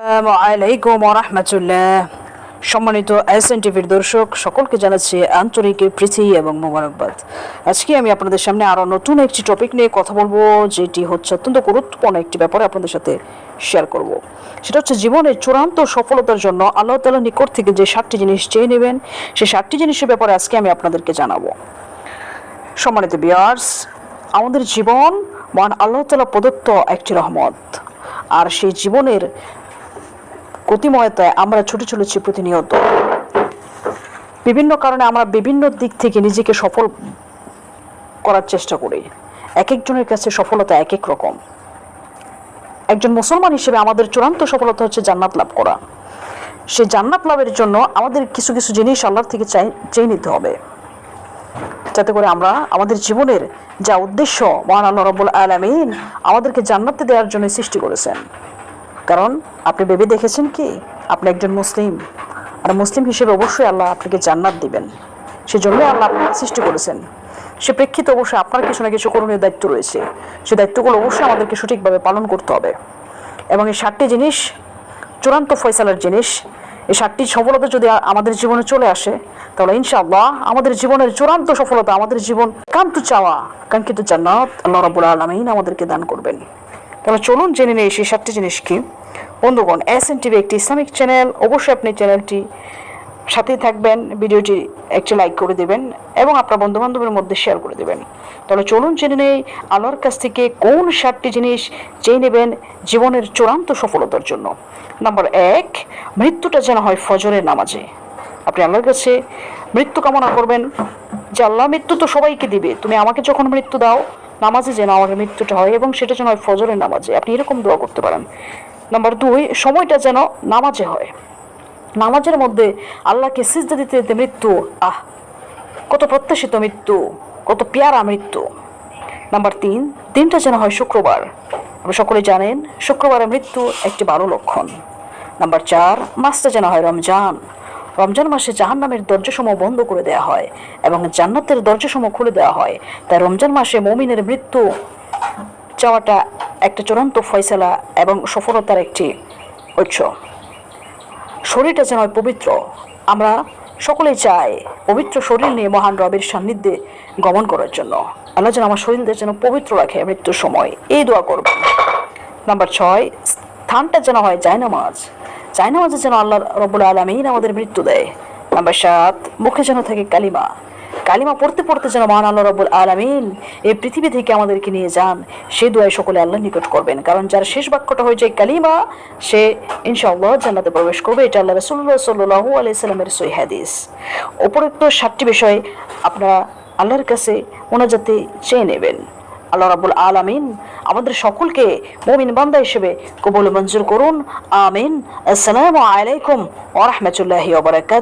আলাইকুম রহমতুল্লাহ সম্মানিত S N টিভির দর্শক, সকলকে জানাচ্ছি আন্তরিক প্রীতি এবং মোবারকবাদ। আজকে আমি আপনাদের সামনে আরও নতুন একটি টপিক নিয়ে কথা বলব, যেটি হচ্ছে অত্যন্ত গুরুত্বপূর্ণ একটি ব্যাপারে আপনাদের সাথে শেয়ার করব। সেটা হচ্ছে জীবনের চূড়ান্ত সফলতার জন্য আল্লাহ তালার নিকট থেকে যে সাতটি জিনিস চেয়ে নেবেন, সেই সাতটি জিনিসের ব্যাপারে আজকে আমি আপনাদেরকে জানাব। সম্মানিত বিয়ার্স আমাদের জীবন মহান আল্লাহ তালা প্রদত্ত একটি রহমত। আর সেই জীবনের গতিময়তায় আমরা ছুটে চলেছি প্রতিনিয়ত। বিভিন্ন কারণে আমরা বিভিন্ন দিক থেকে নিজেকে সফল করার চেষ্টা করি। এক একজনের কাছে সফলতা এক এক রকম। একজন মুসলমান হিসেবে আমাদের চূড়ান্ত সফলতা হচ্ছে জান্নাত লাভ করা। সে জান্নাত লাভের জন্য আমাদের কিছু কিছু জিনিস আল্লাহর থেকে চাই, চেয়ে নিতে হবে। যাতে করে আমরা আমাদের জীবনের যা উদ্দেশ্য, মহান আল্লাহ রব্বুল আলমিন আমাদেরকে জান্নাতে দেওয়ার জন্য সৃষ্টি করেছেন। কারণ আপনি ভেবে দেখেছেন কি? আপনি একজন মুসলিম। আর মুসলিম হিসেবে অবশ্যই আল্লাহ আপনাকে জান্নাত দিবেন। সেজন্যই আল্লাহ আপনাকে সৃষ্টি করেছেন। সে প্রেক্ষিতে অবশ্যই আপনার কিছু না কিছু করণীয় দায়িত্ব রয়েছে। সে দায়িত্বগুলো অবশ্যই আমাদেরকে সঠিকভাবে পালন করতে হবে। এবং এই সাতটি জিনিস, চূড়ান্ত ফয়সালার জিনিস, এই সাতটি সফলতা যদি আমাদের জীবনে চলে আসে, তাহলে ইনশাআল্লাহ আমাদের জীবনের চূড়ান্ত সফলতা, আমাদের জীবন কান্ত চাওয়া, কাঙ্ক্ষিত জান্নাত আল্লাহ রাবুল আলমিন আমাদেরকে দান করবেন। তাহলে চলুন জেনে নেই সেই সাতটি জিনিস কি। বন্ধুগণ এস এন টিভি একটি ইসলামিক চ্যানেল অবশ্যই আপনি চ্যানেলটি সাথেই থাকবেন, ভিডিওটি একটি লাইক করে দেবেন এবং আপনার বন্ধু বান্ধবের মধ্যে শেয়ার করে দেবেন। তাহলে চলুন জেনে নেই আল্লাহর কাছ থেকে কোন সাতটি জিনিস চেয়ে নেবেন জীবনের চূড়ান্ত সফলতার জন্য। নাম্বার এক, মৃত্যুটা যেন হয় ফজরের নামাজে। আপনি আল্লাহর কাছে মৃত্যু কামনা করবেন যে, আল্লাহ, মৃত্যু তো সবাইকে দিবে। তুমি আমাকে যখন মৃত্যু দাও নামাজে যেন আমার মৃত্যুটা হয় এবং সেটা যেন হয় ফজরের নামাজে। আপনি এরকম দোয়া করতে পারেন। নাম্বার দুই, সময়টা যেন নামাজে হয়। নামাজের মধ্যে আল্লাহকে সিজদা দিতে দিতে মৃত্যু, আহ, কত প্রত্যাশিত মৃত্যু, কত পেয়ারা মৃত্যু। নাম্বার তিন, দিনটা যেন হয় শুক্রবার। আপনি সকলে জানেন, শুক্রবারের মৃত্যু একটি ভালো লক্ষণ। নাম্বার চার, মাসটা যেন হয় রমজান। রমজান মাসে জাহান্নামের দরজাসমূহ বন্ধ করে দেওয়া হয় এবং জান্নাতের দরজাসমূহ খুলে দেওয়া হয়। তাই রমজান মাসে মমিনের মৃত্যু চাওয়াটা একটা চূড়ান্ত ফয়সালা এবং সফলতার একটি উৎস। শরীরটা যেন পবিত্র। আমরা সকলেই চাই পবিত্র শরীর নিয়ে মহান রবের সান্নিধ্যে গমন করার জন্য। আল্লাহ যেন আমার শরীরদের যেন পবিত্র রাখে মৃত্যুর সময়। এই দোয়া করবেন নাম্বার ছয়, স্থানটা যেন হয় জায়নামাজ। জায়নামাজে যেন আল্লাহ রবুল আলমিন আমাদের মৃত্যু দেয়। নাম্বার সাত, মুখে যেন থাকে কালিমা। কালিমা পড়তে পড়তে যেন মহান আল্লাহ রবুল আলমিন এই পৃথিবী থেকে আমাদেরকে নিয়ে যান। সে দোয়াই সকলে আল্লাহ নিকট করবেন। কারণ যার শেষ বাক্যটা হয়ে যায় কালিমা, সে ইনশাআল্লাহ জান্নাতে প্রবেশ করবে। এটা আল্লাহ রসুল্লাহ সাল্লু আলাইসাল্লামের সই হাদিস। উপরোক্ত সাতটি বিষয় আপনারা আল্লাহর কাছে মোনাজাতে চেয়ে নেবেন। আল্লাহ রাবুল আলামিন আমাদের সকলকে মুমিন বান্দা হিসেবে কবুল মঞ্জুর করুন। আমিন। আসসালামু আলাইকুম ওয়া রাহমাতুল্লাহি ওয়া বারাকাতুহু।